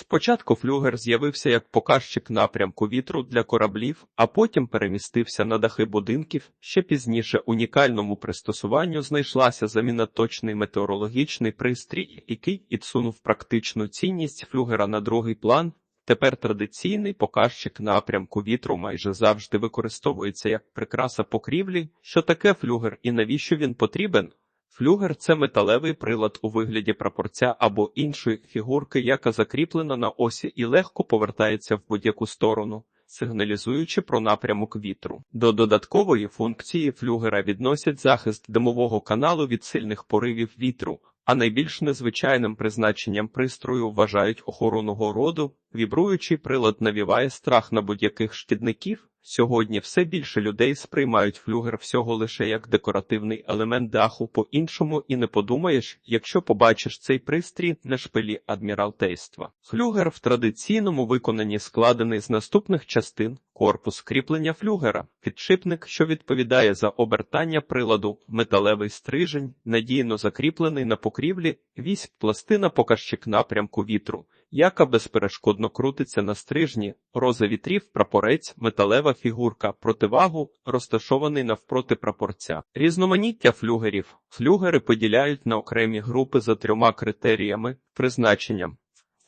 Спочатку флюгер з'явився як показчик напрямку вітру для кораблів, а потім перемістився на дахи будинків. Ще пізніше унікальному пристосуванню знайшлася заміна точний метеорологічний пристрій, який підсунув практичну цінність флюгера на другий план. Тепер традиційний показчик напрямку вітру майже завжди використовується як прикраса покрівлі. Що таке флюгер і навіщо він потрібен? Флюгер це металевий прилад у вигляді прапорця або іншої фігурки, яка закріплена на осі і легко повертається в будь-яку сторону, сигналізуючи про напрямок вітру. До додаткової функції флюгера відносять захист димового каналу від сильних поривів вітру, а найбільш незвичайним призначенням пристрою вважають охорону городу. Вібруючий прилад навіває страх на будь-яких шкідників. Сьогодні все більше людей сприймають флюгер всього лише як декоративний елемент даху, по-іншому і не подумаєш, якщо побачиш цей пристрій на шпилі адміралтейства. Флюгер в традиційному виконанні складений з наступних частин. Корпус кріплення флюгера, підшипник, що відповідає за обертання приладу, металевий стрижень, надійно закріплений на покрівлі, вісь пластина показчик напрямку вітру, яка безперешкодно крутиться на стрижні, роза вітрів, прапорець, металева фігурка, противагу, розташований навпроти прапорця. Різноманіття флюгерів. Флюгери поділяють на окремі групи за трьома критеріями: призначенням,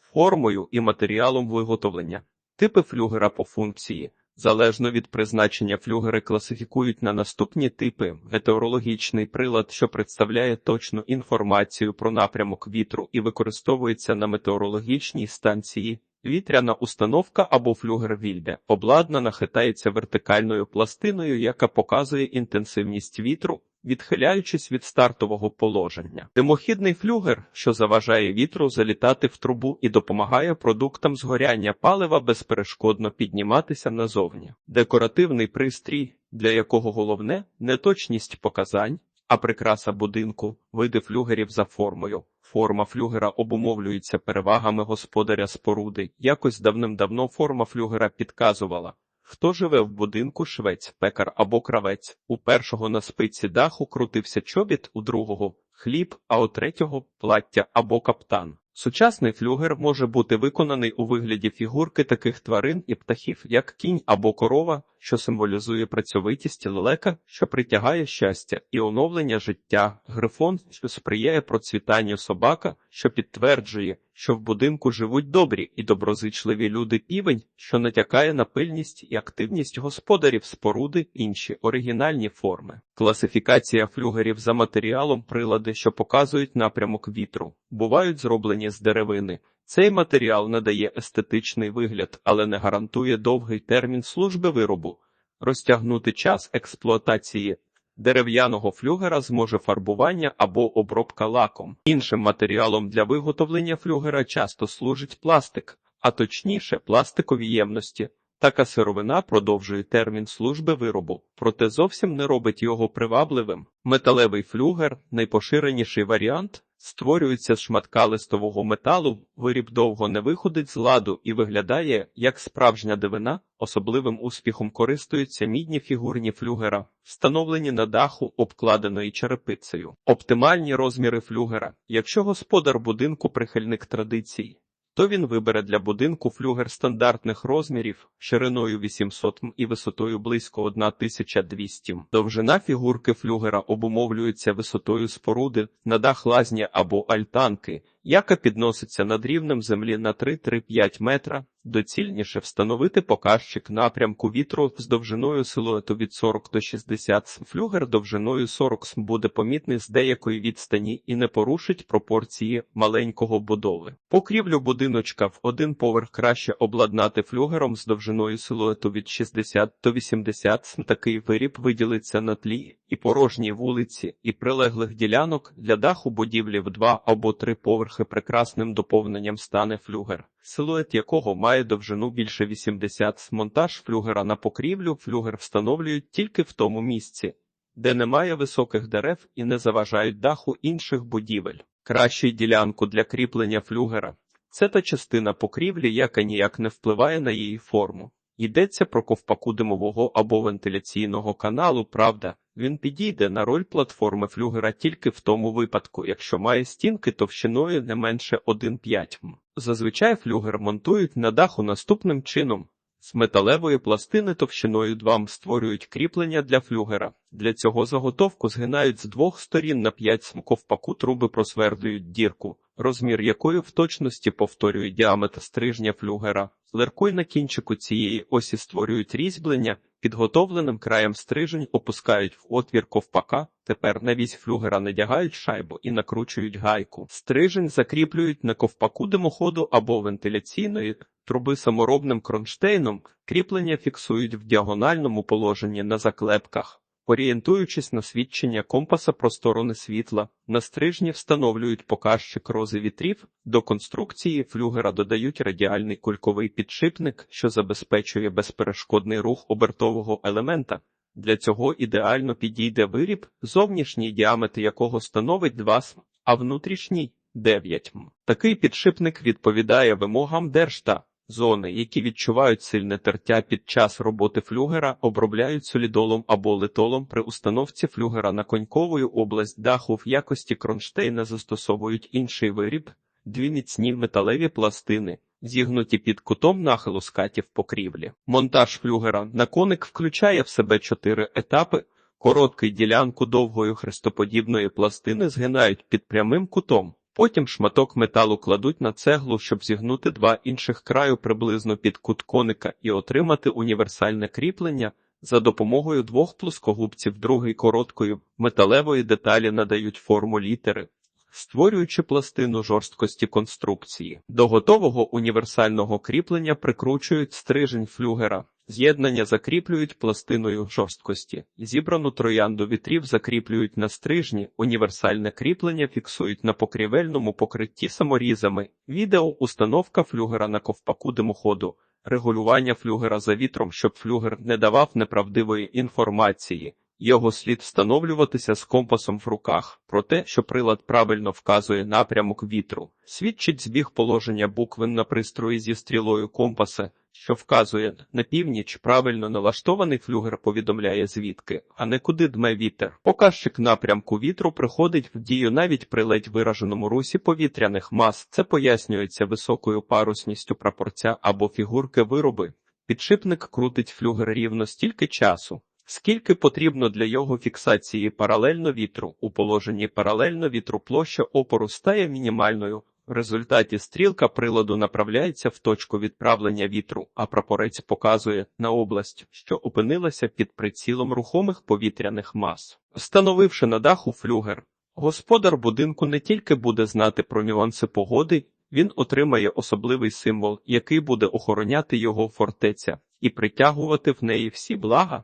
формою і матеріалом виготовлення. Типи флюгера по функції. Залежно від призначення флюгери класифікують на наступні типи: метеорологічний прилад, що представляє точну інформацію про напрямок вітру і використовується на метеорологічній станції. Вітряна установка або флюгер вільде обладнана хитається вертикальною пластиною, яка показує інтенсивність вітру, відхиляючись від стартового положення. Димохідний флюгер, що заважає вітру залітати в трубу і допомагає продуктам згоряння палива безперешкодно підніматися назовні. Декоративний пристрій, для якого головне неточність показань, а прикраса будинку, види флюгерів за формою. Форма флюгера обумовлюється перевагами господаря споруди. Якось давним-давно форма флюгера підказувала. Хто живе в будинку швець, пекар або кравець? У першого на спиці даху крутився чобіт, у другого хліб, а у третього плаття або каптан. Сучасний флюгер може бути виконаний у вигляді фігурки таких тварин і птахів, як кінь або корова, що символізує працьовитість лелека, що притягає щастя і оновлення життя, грифон, що сприяє процвітанню собака, що підтверджує, що в будинку живуть добрі і доброзичливі люди півень, що натякає на пильність і активність господарів споруди, інші оригінальні форми. Класифікація флюгерів за матеріалом прилади, що показують напрямок вітру, бувають зроблені з деревини. Цей матеріал надає естетичний вигляд, але не гарантує довгий термін служби виробу. Розтягнути час експлуатації дерев'яного флюгера зможе фарбування або обробка лаком. Іншим матеріалом для виготовлення флюгера часто служить пластик, а точніше пластикові ємності. Така сировина продовжує термін служби виробу, проте зовсім не робить його привабливим. Металевий флюгер найпоширеніший варіант. Створюється з шматка листового металу, виріб довго не виходить з ладу і виглядає як справжня дивина. Особливим успіхом користуються мідні фігурні флюгера, встановлені на даху, обкладеної черепицею. Оптимальні розміри флюгера. Якщо господар будинку прихильник традицій, то він вибере для будинку флюгер стандартних розмірів шириною 800 м і висотою близько 1200 м. Довжина фігурки флюгера обумовлюється висотою споруди на дах лазні або альтанки, яка підноситься над рівнем землі на 3-3-5 метра. Доцільніше встановити показчик напрямку вітру з довжиною силуету від 40 до 60 см. Флюгер довжиною 40 см буде помітний з деякої відстані і не порушить пропорції маленького будови. Покрівлю будиночка в один поверх краще обладнати флюгером з довжиною силуету від 60 до 80 см. Такий виріб виділиться на тлі і порожній вулиці, і прилеглих ділянок для даху будівлі в два або три поверхи прекрасним доповненням стане флюгер силует якого має довжину більше 80 с. Монтаж флюгера на покрівлю флюгер встановлюють тільки в тому місці, де немає високих дерев і не заважають даху інших будівель. Кращу ділянку для кріплення флюгера це та частина покрівлі, яка ніяк не впливає на її форму. Йдеться про ковпаку димового або вентиляційного каналу, правда, Він підійде на роль платформи флюгера тільки в тому випадку, якщо має стінки товщиною не менше 1,5 м. Зазвичай флюгер монтують на даху наступним чином. З металевої пластини товщиною 2 м створюють кріплення для флюгера. Для цього заготовку згинають з двох сторін на 5 см ковпаку труби просвердують дірку, розмір якої в точності повторює діаметр стрижня флюгера. Леркой на кінчику цієї осі створюють різьблення, підготовленим краєм стрижень опускають в отвір ковпака. Тепер на вісь флюгера надягають шайбу і накручують гайку. Стрижень закріплюють на ковпаку димоходу або вентиляційної труби саморобним кронштейном. Кріплення фіксують в діагональному положенні на заклепках. Орієнтуючись на свідчення компаса про сторони світла, на стрижні встановлюють показчик рози вітрів, до конструкції флюгера додають радіальний кульковий підшипник, що забезпечує безперешкодний рух обертового елемента. Для цього ідеально підійде виріб, зовнішній діаметр якого становить 2 см, а внутрішній 9 м. Такий підшипник відповідає вимогам Держта. Зони, які відчувають сильне тертя під час роботи флюгера, обробляють солідолом або литолом при установці флюгера на конькову область даху в якості кронштейна застосовують інший виріб, дві міцні металеві пластини, зігнуті під кутом нахилу скатів покрівлі. Монтаж флюгера на коник включає в себе чотири етапи. Короткий ділянку довгої хрестоподібної пластини згинають під прямим кутом. Потім шматок металу кладуть на цеглу, щоб зігнути два інших краю приблизно під кут коника і отримати універсальне кріплення. За допомогою двох плоскогубців другої короткої металевої деталі надають форму літери, створюючи пластину жорсткості конструкції. До готового універсального кріплення прикручують стрижень флюгера. З'єднання закріплюють пластиною жорсткості. Зібрану троянду вітрів закріплюють на стрижні, універсальне кріплення фіксують на покрівельному покритті саморізами. Відео установка флюгера на ковпаку димоходу, регулювання флюгера за вітром, щоб флюгер не давав неправдивої інформації. Його слід встановлюватися з компасом в руках. Про те, що прилад правильно вказує напрямок вітру, свідчить збіг положення буквин на пристрої зі стрілою компаса, що вказує на північ. Правильно налаштований флюгер повідомляє звідки, а не куди дме вітер. Показчик напрямку вітру приходить в дію навіть при ледь вираженому русі повітряних мас. Це пояснюється високою парусністю прапорця або фігурки вироби. Підшипник крутить флюгер рівно стільки часу. Скільки потрібно для його фіксації паралельно вітру? У положенні паралельно вітру площа опору стає мінімальною. В результаті стрілка приладу направляється в точку відправлення вітру, а прапорець показує на область, що опинилася під прицілом рухомих повітряних мас. Встановивши на даху флюгер, господар будинку не тільки буде знати про нюанси погоди, він отримає особливий символ, який буде охороняти його фортеця і притягувати в неї всі блага.